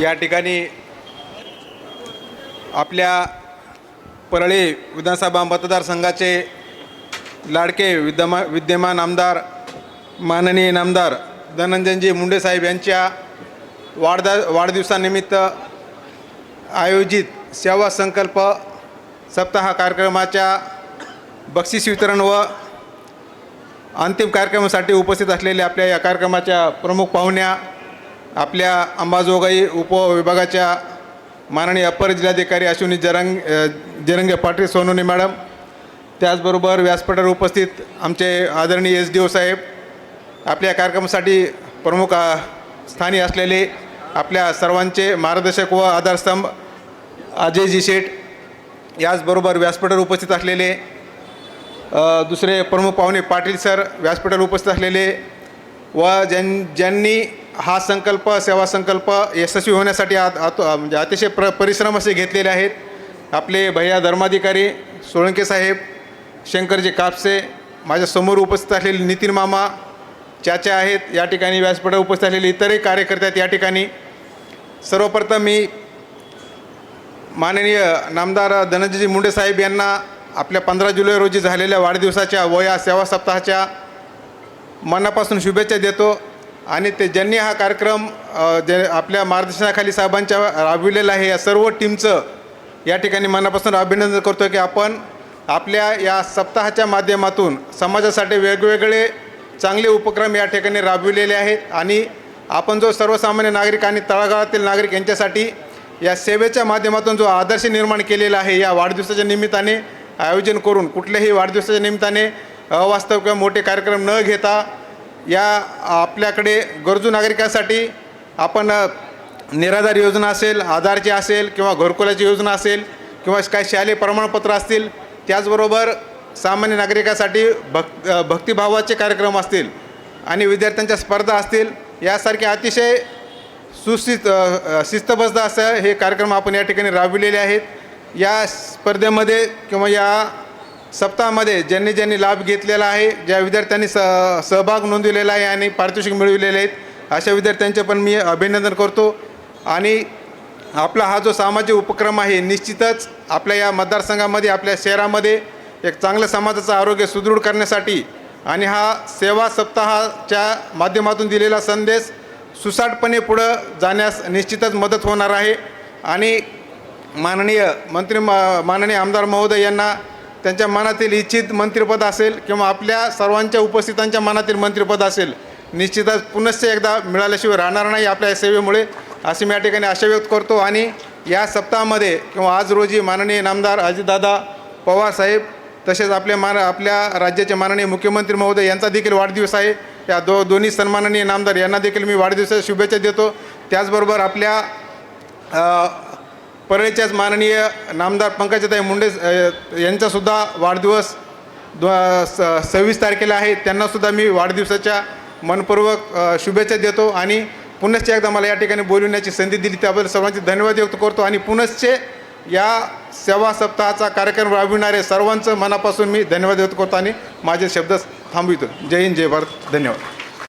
या ठिकाणी आपल्या परळी विधानसभा मतदारसंघाचे लाडके विद्यमा विद्यमान आमदार माननीय नामदार धनंजयजी मुंडेसाहेब यांच्या वाढदा वाढदिवसानिमित्त आयोजित सेवा संकल्प सप्ताह कार्यक्रमाच्या बक्षीस वितरण व अंतिम कार्यक्रमासाठी उपस्थित असलेल्या आपल्या या कार्यक्रमाच्या प्रमुख पाहुण्या आपल्या अंबाजोगाई उपविभागाच्या माननीय अपर जिल्हाधिकारी अश्विनी जरंग जरंगे पाटील सोनोनी मॅडम त्याचबरोबर व्यासपीठावर उपस्थित आमचे आदरणीय एस डी ओ साहेब आपल्या कार्यक्रमासाठी प्रमुख स्थानी असलेले आपल्या सर्वांचे मार्गदर्शक व आधारस्तंभ अजयजी शेठ याचबरोबर व्यासपीठावर उपस्थित असलेले दुसरे प्रमुख पाहुणे पाटील सर व्यासपीठावर उपस्थित असलेले व ज्यां ज्यांनी हा संकल्प सेवा संकल्प यशस्वी होण्यासाठी आत आत म्हणजे अतिशय प्र परिश्रम असे घेतलेले आहेत. आपले भैया धर्माधिकारी सोळंके साहेब शंकरजी कापसे माझ्यासमोर उपस्थित असलेले नितीन मामा चाचा आहेत या ठिकाणी व्यासपीठावर उपस्थित असलेले इतरही कार्यकर्ते आहेत या ठिकाणी. सर्वप्रथम मी माननीय नामदार धनंजयजी मुंडे साहेब यांना आपल्या पंधरा जुलै रोजी झालेल्या वाढदिवसाच्या व या सेवा सप्ताहाच्या मनापासून शुभेच्छा देतो. आणि ते ज्यांनी हा कार्यक्रम जे आपल्या मार्गदर्शनाखाली साहेबांच्या राबविलेला आहे या सर्व टीमचं या ठिकाणी मनापासून अभिनंदन करतो की आपण आपल्या या सप्ताहाच्या माध्यमातून समाजासाठी वेगवेगळे चांगले उपक्रम या ठिकाणी राबविलेले आहेत आणि आपण जो सर्वसामान्य नागरिक आणि तळागाळातील नागरिक यांच्यासाठी या सेवेच्या माध्यमातून जो आदर्श निर्माण केलेला आहे या वाढदिवसाच्या निमित्ताने आयोजन करून कुठल्याही वाढदिवसाच्या निमित्ताने अवास्तव किंवा मोठे कार्यक्रम न घेता या आपल्याकडे गरजू नागरिकांसाठी आपण निराधार योजना असेल आधारची असेल किंवा घरकुलाची योजना असेल किंवा काही शालेय प्रमाणपत्र असतील त्याचबरोबर सामान्य नागरिकासाठी भक् भक्तिभावाचे कार्यक्रम असतील आणि विद्यार्थ्यांच्या स्पर्धा असतील यासारखे अतिशय सुशिस्त शिस्तबद्ध असं हे कार्यक्रम आपण या ठिकाणी राबविलेले आहेत. या स्पर्धेमध्ये किंवा या सप्ताहामध्ये ज्यांनी ज्यांनी लाभ घेतलेला आहे ज्या विद्यार्थ्यांनी स सहभाग नोंदविलेला आहे आणि पारितोषिक मिळविलेले आहेत अशा विद्यार्थ्यांचे पण मी अभिनंदन करतो. आणि आपला हा जो सामाजिक उपक्रम आहे निश्चितच आपल्या या मतदारसंघामध्ये आपल्या शहरामध्ये एक चांगल्या समाजाचं आरोग्य सुदृढ करण्यासाठी आणि हा सेवा सप्ताहाच्या माध्यमातून दिलेला संदेश सुसाटपणे पुढं जाण्यास निश्चितच मदत होणार आहे. आणि माननीय मंत्री माननीय आमदार महोदय यांना त्यांच्या मनातील इच्छित मंत्रिपद असेल किंवा आपल्या सर्वांच्या उपस्थितांच्या मनातील मंत्रिपद असेल निश्चितच पुनश्च एकदा मिळाल्याशिवाय राहणार नाही आपल्या या सेवेमुळे असे मी या ठिकाणी आशा व्यक्त करतो. आणि या सप्ताहामध्ये किंवा आज रोजी माननीय नामदार अजितदादा पवार साहेब तसेच आपले मान आपल्या राज्याचे माननीय मुख्यमंत्री महोदय यांचा देखील वाढदिवस आहे. या दो दोन्ही सन्माननीय नामदार यांना देखील मी वाढदिवसाच्या शुभेच्छा देतो. त्याचबरोबर आपल्या परळीच्याच माननीय नामदार पंकजाताई मुंडे यांचासुद्धा वाढदिवस दो स सव्वीस तारखेला आहे. त्यांनासुद्धा मी वाढदिवसाच्या मनपूर्वक शुभेच्छा देतो आणि पुनश्च एकदा मला या ठिकाणी बोलविण्याची संधी दिली. त्याबद्दल सर्वांचे धन्यवाद व्यक्त करतो आणि पुनश्च या सेवा सप्ताहाचा कार्यक्रम राबविणारे सर्वांचं मनापासून मी धन्यवाद व्यक्त करतो आणि माझे शब्द थांबवितो. जय हिंद जय भारत. धन्यवाद.